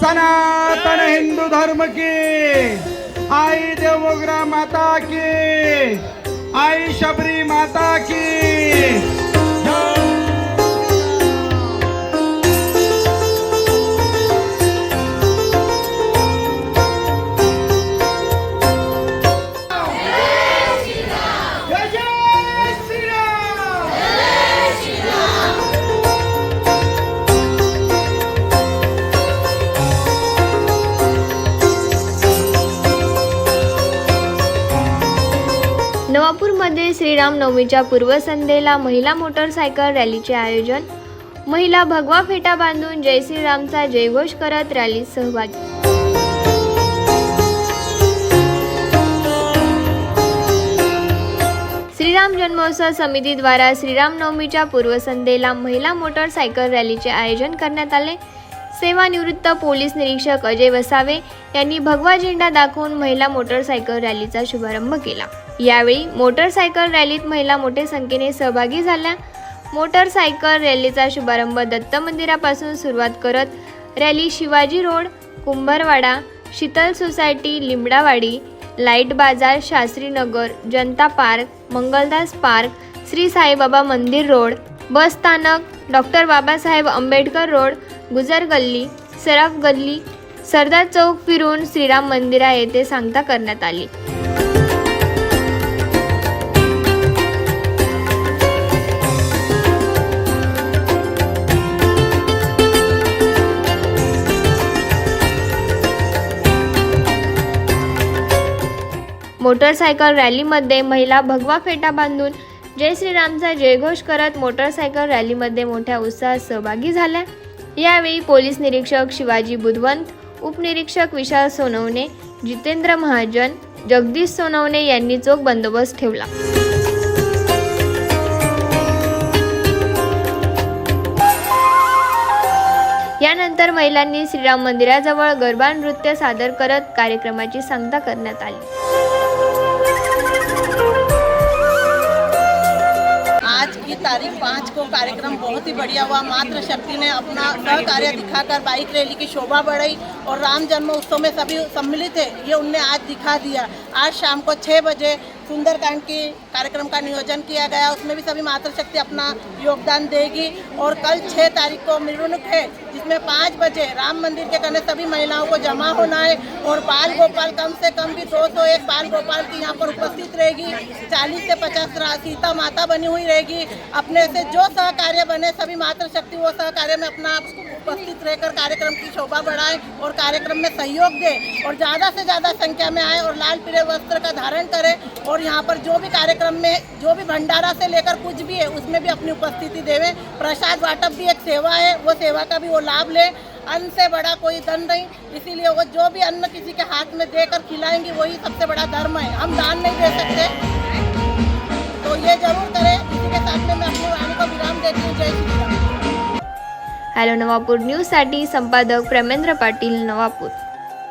सनातन हिंदू धर्म की आई देवोग्रा माता की आई शबरी माता की नवापूरमध्ये श्रीरामनवमीच्या पूर्वसंध्येला महिला मोटरसायकल रॅलीचे आयोजन. महिला भगवा फेटा बांधून जय श्रीरामचा जयघोष करत रॅलीत सहभागी. श्रीराम जन्मोत्सव समितीद्वारा श्रीरामनवमीच्या पूर्वसंध्येला महिला मोटरसायकल रॅलीचे आयोजन करण्यात आले. सेवानिवृत्त पोलीस निरीक्षक अजय वसावे यांनी भगवा झेंडा दाखवून महिला मोटरसायकल रॅलीचा शुभारंभ केला. यावेळी मोटरसायकल रॅलीत महिला मोठ्या संख्येने सहभागी झाल्या. मोटरसायकल रॅलीचा शुभारंभ दत्त मंदिरापासून सुरुवात करत rally Shivaji road Kumbharwada Sheetal society Limbdawadi light Bazar Shastrinagar Janata park Mangaldas park Shri Saibaba मंदिर रोड बस स्थानक डॉक्टर बाबासाहेब आंबेडकर रोड गुजर गल्ली सराफ गल्ली सरदार चौक फिरून श्रीराम मंदिरा येथे सांगता करण्यात आली. मोटरसायकल रॅलीमध्ये महिला भगवा फेटा बांधून जय श्रीरामचा जयघोष करत मोटरसायकल रॅलीमध्ये मोठ्या उत्साहात सहभागी झाल्या. यावेळी पोलीस निरीक्षक शिवाजी बुधवंत उपनिरीक्षक विशाल सोनवणे जितेंद्र महाजन जगदीश सोनवणे यांनी चोख बंदोबस्त ठेवला. यानंतर महिलांनी श्रीराम मंदिराजवळ गरबा नृत्य सादर करत कार्यक्रमाची सांगता करण्यात आली. तारीख पाँच को कार्यक्रम बहुत ही बढ़िया हुआ। मातृ शक्ति ने अपना सहकार्य दिखाकर बाइक रैली की शोभा बढ़ाई और राम जन्म उत्सव में सभी सम्मिलित है ये उनने आज दिखा दिया। आज शाम को छः बजे सुंदरकांड की कार्यक्रम का नियोजन किया गया। उसमें भी सभी मातृशक्ति अपना योगदान देगी और कल छः तारीख को मिलुनुक है, जिसमें पाँच बजे राम मंदिर के कने सभी महिलाओं को जमा होना है और बाल गोपाल कम से कम भी 200 एक बाल गोपाल की यहाँ पर उपस्थित रहेगी 40 से पचास सीता माता बनी हुई रहेगी, अपने से जो सहकार्य बने, सभी मातृशक्ति वो सहकार्य में अपना आप उपस्थित रहकर कार्यक्रम की शोभा बढ़ाए और कार्यक्रम में सहयोग दे और ज़्यादा से ज़्यादा संख्या में आए और लाल पीले वस्त्र का धारण करें और यहाँ पर जो भी कार्यक्रम में, जो भी भंडारा से लेकर कुछ भी है, उसमें भी अपनी उपस्थिति देवे। प्रसाद वाटप भी एक सेवा है, वो सेवा का भी वो लाभ ले। अन्न से बड़ा कोई धन नहीं। इसीलिए वो जो भी अन्न किसी के हाथ में देकर खिलाएँगे, वही सबसे बड़ा धर्म है। हम दान नहीं दे सकते। तो ये ज़रूर करें। इसी के साथ में अपनी वाणी को विराम देती हूँ। जय श्री राम। हॅलो नवापूर न्यूजसाठी संपादक प्रेमेंद्र पाटिल, नवापूर।